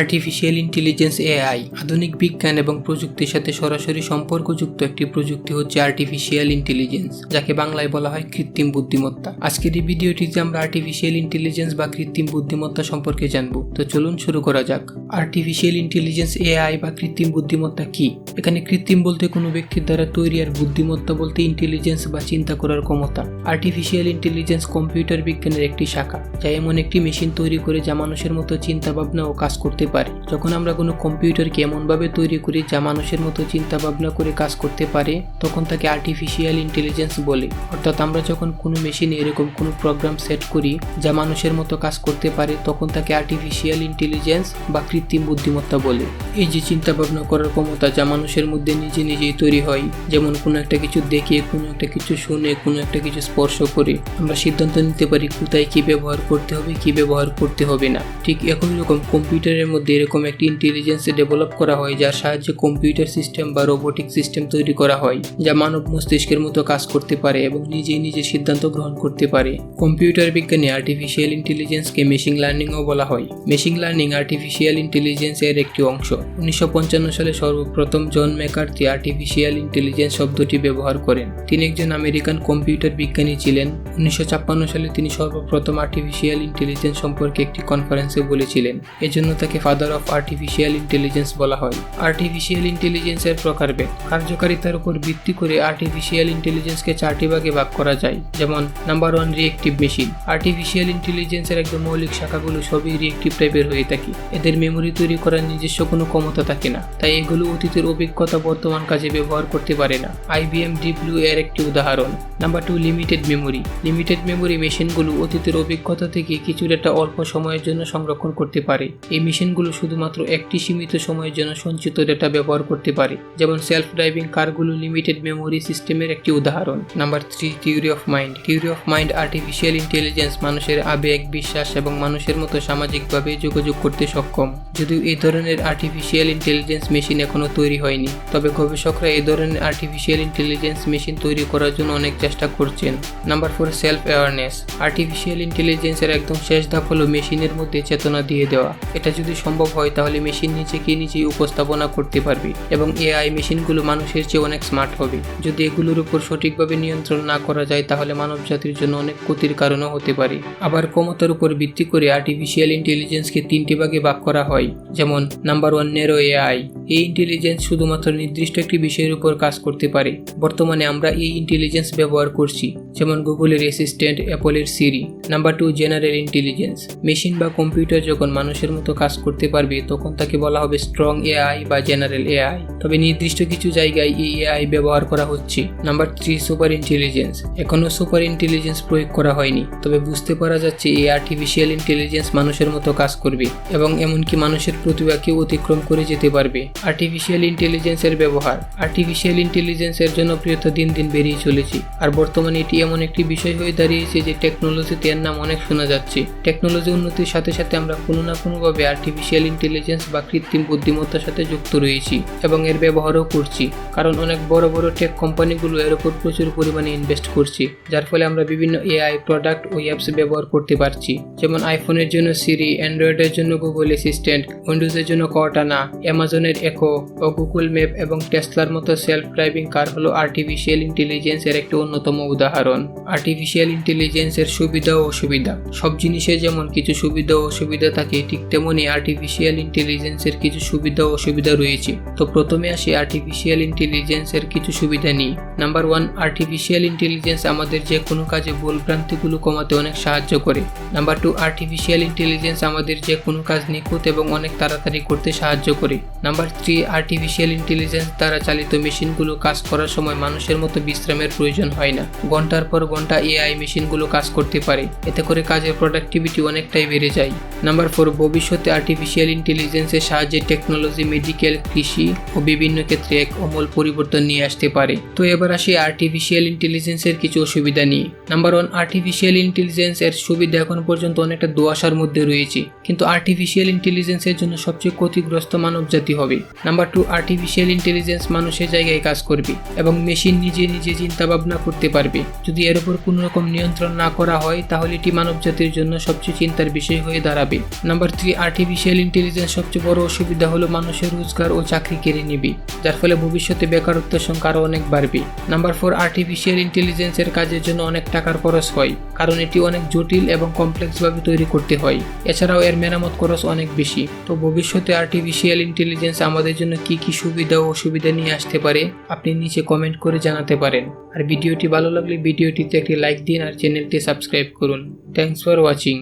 Artificial intelligence AI আধুনিক বিজ্ঞান এবং প্রযুক্তির সাথে সরাসরি সম্পর্কযুক্ত একটি প্রযুক্তি হচ্ছে আর্টিফিশিয়াল ইন্টেলিজেন্স যাকে বাংলায় বলা হয় কৃত্রিম বুদ্ধিমত্তা। আজকের এই ভিডিওটিতে আমরা আর্টিফিশিয়াল ইন্টেলিজেন্স বা কৃত্রিম বুদ্ধিমত্তা সম্পর্কে জানব। তো চলুন শুরু করা যাক। আর্টিফিশিয়াল ইন্টেলিজেন্স এআই বা কৃত্রিম বুদ্ধিমত্তা কি? এখানে কৃত্রিম বলতে কোনো ব্যক্তির দ্বারা তৈরি আর বুদ্ধিমত্তা বলতে ইন্টেলিজেন্স বা চিন্তা করার ক্ষমতা। আর্টিফিশিয়াল ইন্টেলিজেন্স কম্পিউটার বিজ্ঞানের একটি শাখা, যা এমন একটি মেশিন তৈরি করে যা মানুষের মতো চিন্তা ভাবনা ও কাজ করতে পারে। যখন আমরা কোনো কম্পিউটারকে এমনভাবে তৈরি করি যা মানুষের মতো চিন্তা ভাবনা করে কাজ করতে পারে, তখন তাকে আর্টিফিশিয়াল ইন্টেলিজেন্স বলে। অর্থাৎ আমরা যখন কোনো মেশিনে এরকম কোনো প্রোগ্রাম সেট করি যা মানুষের মতো কাজ করতে পারে, তখন তাকে আর্টিফিশিয়াল ইন্টেলিজেন্স বা কৃত্রিম বুদ্ধিমত্তা বলে। এই যে চিন্তা ভাবনা করার ক্ষমতা যা মানুষের মধ্যে নিজে নিজেই তৈরি হয়, যেমন কোনো একটা কিছু দেখে, কোনো একটা কিছু শুনে, কোনো একটা কিছু স্পর্শ করে, আমরা সিদ্ধান্ত নিতে পারি কোথায় কি ব্যবহার করতে হবে, কি ব্যবহার করতে হবে না। ঠিক একই রকম কম্পিউটারের মধ্যে এরকম একটি ইন্টেলিজেন্স ডেভেলপ করা হয়, যার সাহায্যে কম্পিউটার সিস্টেম বা রোবোটিক সিস্টেম তৈরি করা হয়, যা মানব মস্তিষ্কের মতো কাজ করতে পারে এবং নিজেই নিজে সিদ্ধান্ত গ্রহণ করতে পারে। কম্পিউটার বিজ্ঞানে আর্টিফিশিয়াল ইন্টেলিজেন্সকে মেশিন লার্নিংও বলা হয়। মেশিন লার্নিং আর্টিফিশিয়াল ইন্টেলিজেন্স এর একটি অংশ। উনিশশো পঞ্চান্ন সালে সর্বপ্রথম জন ম্যাকার্থি আর্টিফিশিয়াল ইন্টেলিজেন্স শব্দটি ব্যবহার করেন। তিনি একজন আমেরিকান কম্পিউটার বিজ্ঞানী ছিলেন। উনিশশো ছাপ্পান্ন সালে তিনি সর্বপ্রথম আর্টিফিশিয়াল ইন্টেলিজেন্স সম্পর্কে একটি কনফারেন্সে বলেছিলেন। এজন্য তাকে ফাদার অফ আর্টিফিশিয়াল ইন্টেলিজেন্স বলা হয়। আর্টিফিশিয়াল ইন্টেলিজেন্সের প্রকারভেদ। কার্যকারিতার উপর ভিত্তি করে আর্টিফিশিয়াল ইন্টেলিজেন্সকে চারটি ভাগে ভাগ করা যায়। যেমন number one reactive machine artificial ইন্টেলিজেন্সের একদম মৌলিক শাখাগুলো সবই রিয়েক্টিভ টাইপের হয়ে থাকে। এদের মেমোরি তৈরি করার নিজস্ব কোনো ক্ষমতা থাকে না। তাই এগুলো অতীতের অভিজ্ঞতা বর্তমান কাজে ব্যবহার করতে পারে না। আইবিএম ডিপ ব্লু এর একটি উদাহরণ। Number two limited memory limited memory মেশিনগুলো অতীতের অভিজ্ঞতা থেকে কিছু ডেটা অল্প সময়ের জন্য সংরক্ষণ করতে পারে। এই মেশিনগুলো শুধুমাত্র একটি সীমিত সময়ের জন্য সঞ্চিত ডেটা ব্যবহার করতে পারে, যেমন সেলফ ড্রাইভিং কারগুলো লিমিটেড মেমোরি সিস্টেমের একটি উদাহরণ। Number three, theory of mind. Theory of mind artificial intelligence মানুষের আবেগ, বিশ্বাস এবং মানুষের মতো সামাজিকভাবে যোগাযোগ করতে সক্ষম। যদিও এই ধরনের আর্টিফিশিয়াল ইন্টেলিজেন্স মেশিন এখনও তৈরি হয়নি, তবে গবেষকরা এই ধরনের আর্টিফিশিয়াল ইন্টেলিজেন্স মেশিন তৈরি করার জন্য অনেক চেষ্টা করছেন। Number four, self awareness. Artificial ইন্টেলিজেন্সের একদম শেষ ধাপ হলো মেশিনের মধ্যে চেতনা দিয়ে দেওয়া। এটা যদি সম্ভব হয়, তাহলে মেশিন নিজেকে নিজেই উপস্থাপনা করতে পারবে এবং এআই মেশিনগুলো মানুষের চেয়ে অনেক স্মার্ট হবে। যদি এগুলোর উপর সঠিকভাবে নিয়ন্ত্রণ না করা যায়, তাহলে মানব জাতির জন্য অনেক ক্ষতির কারণও হতে পারে। আবার ক্ষমতার উপর ভিত্তি করে আর্টিফিশিয়াল ইন্টেলিজেন্সকে তিনটি ভাগে ভাগ করা হয়, যেমন নাম্বার ওয়ান নেরো এআই এই ইন্টেলিজেন্স শুধুমাত্র নির্দিষ্ট একটি বিষয়ের উপর কাজ করতে পারে। বর্তমানে আমরা এই ইন্টেলিজেন্স ব্যবহার করছি, যেমন গুগলের assistant অ্যাপলের Siri number two general intelligence machine বা কম্পিউটার যখন মানুষের মতো কাজ করতে পারবে, তখন তাকে বলা হবে স্ট্রং এআই বা জেনারেল এআই তবে নির্দিষ্ট কিছু জায়গায় এই এআই ব্যবহার করা হচ্ছে। নাম্বার থ্রি সুপার ইন্টেলিজেন্স এখনও সুপার ইন্টেলিজেন্স প্রয়োগ করা হয়নি, তবে বুঝতে পারা যাচ্ছে এই আর্টিফিশিয়াল ইন্টেলিজেন্স মানুষের মতো কাজ করবে, এবং এমনকি মানুষের প্রতিভাকেও অতিক্রম করে যেতে পারবে। আর্টিফিশিয়াল ইন্টেলিজেন্সের ব্যবহার। আর্টিফিশিয়াল ইন্টেলিজেন্সের জনপ্রিয়তা দিন দিন বেড়েই চলেছে। আর বর্তমানে এটি এমন একটি বিষয় হয়ে দাঁড়িয়েছে যে টেকনোলজিতে এর নাম অনেক শোনা যাচ্ছে। টেকনোলজি উন্নতির সাথে সাথে আমরা কোনো না কোনোভাবে আর্টিফিশিয়াল ইন্টেলিজেন্স বা কৃত্রিম বুদ্ধিমত্তার সাথে যুক্ত রয়েছি এবং এর ব্যবহারও করছি। কারণ অনেক বড় বড় টেক কোম্পানিগুলো এর উপর প্রচুর পরিমাণে ইনভেস্ট করছে, যার ফলে আমরা বিভিন্ন এআই প্রোডাক্ট ও অ্যাপস ব্যবহার করতে পারছি। যেমন আইফোনের জন্য সিরি অ্যান্ড্রয়েডের জন্য গুগল অ্যাসিস্ট্যান্ট উইন্ডোজের জন্য কর্টানা অ্যামাজনের একো ও গুগল ম্যাপ এবং টেসলার মতো সেলফ ড্রাইভিং কার হলো আর্টিফিশিয়াল ইন্টেলিজেন্সের একটি অন্যতম উদাহরণ। আর্টিফিশিয়াল ইন্টেলিজেন্সের সুবিধা ও অসুবিধা। সব জিনিসে যেমন কিছু সুবিধা ও অসুবিধা থাকে, ঠিক তেমনই আর্টিফিশিয়াল ইন্টেলিজেন্সের কিছু সুবিধা ও অসুবিধা রয়েছে। তো প্রথমে আসি আর্টিফিশিয়াল ইন্টেলিজেন্সের কিছু সুবিধা নিয়ে। নাম্বার ওয়ান আর্টিফিশিয়াল ইন্টেলিজেন্স আমাদের যে কোনো কাজে ভুলভ্রান্তিগুলো কমাতে অনেক সাহায্য করে। নাম্বার টু আর্টিফিশিয়াল ইন্টেলিজেন্স আমাদের যে কোনো কাজ নিখুঁত এবং অনেক তাড়াতাড়ি করতে সাহায্য করে। নাম্বার থ্রি আর্টিফিশিয়াল ইন্টেলিজেন্স দ্বারা চালিত মেশিনগুলো কাজ করার সময় মানুষের মতো বিশ্রামের প্রয়োজন হয় না। ঘণ্টার পর ঘণ্টা এআই মেশিনগুলো কাজ করতে পারে। এতে করে কাজের প্রোডাক্টিভিটি অনেকটাই বেড়ে যায়। নাম্বার ফোর, ভবিষ্যতে আর্টিফিশিয়াল ইন্টেলিজেন্সের সাহায্যে টেকনোলজি মেডিকেল কৃষি ও বিভিন্ন ক্ষেত্রে এক অমল পরিবর্তন নিয়ে আসতে পারে। তো এবার আসি আর্টিফিশিয়াল ইন্টেলিজেন্সের কিছু অসুবিধা নিয়ে। নাম্বার ওয়ান আর্টিফিশিয়াল ইন্টেলিজেন্স এর সুবিধা এখন পর্যন্ত অনেকটা দোয়াশার মধ্যে রয়েছে। কিন্তু আর্টিফিশিয়াল ইন্টেলিজেন্সের জন্য সবচেয়ে ক্ষতিগ্রস্ত মানব জাতি হবে। নাম্বার টু আর্টিফিশিয়াল ইন্টেলিজেন্স মানুষের জায়গায় কাজ করবে এবং মেশিন নিজে নিজে চিন্তা ভাবনা করতে পারবে। যদি এর উপর কোনো রকম নিয়ন্ত্রণ না করা হয়, তাহলে এটি মানব জাতির জন্য সবচেয়ে চিন্তার বিষয় হয়ে দাঁড়াবে। নাম্বার থ্রি আর্টিফিশিয়াল ইন্টেলিজেন্স সবচেয়ে বড় অসুবিধা হলো মানুষের রোজগার ও চাকরি কেড়ে নেবে, যার ফলে ভবিষ্যতে বেকারত্বের সংখ্যা আরও অনেক বাড়বে। নাম্বার ফোর আর্টিফিশিয়াল ইন্টেলিজেন্সের কাজের জন্য অনেক টাকার খরচ হয়, কারণ এটি অনেক জটিল এবং কমপ্লেক্সভাবে তৈরি করতে হয়। এছাড়াও এর মেরামত খরচ অনেক বেশি। তো ভবিষ্যতে আর্টিফিশিয়াল ইন্টেলিজেন্স আমাদের জন্য কি কি সুবিধা ও অসুবিধা নিয়ে আসতে পারে, আপনি নিচে কমেন্ট করে জানাতে পারেন। আর ভিডিওটি ভালো লাগলে ভিডিওটিতে একটি লাইক দিন আর চ্যানেলটি সাবস্ক্রাইব করুন। Thanks for watching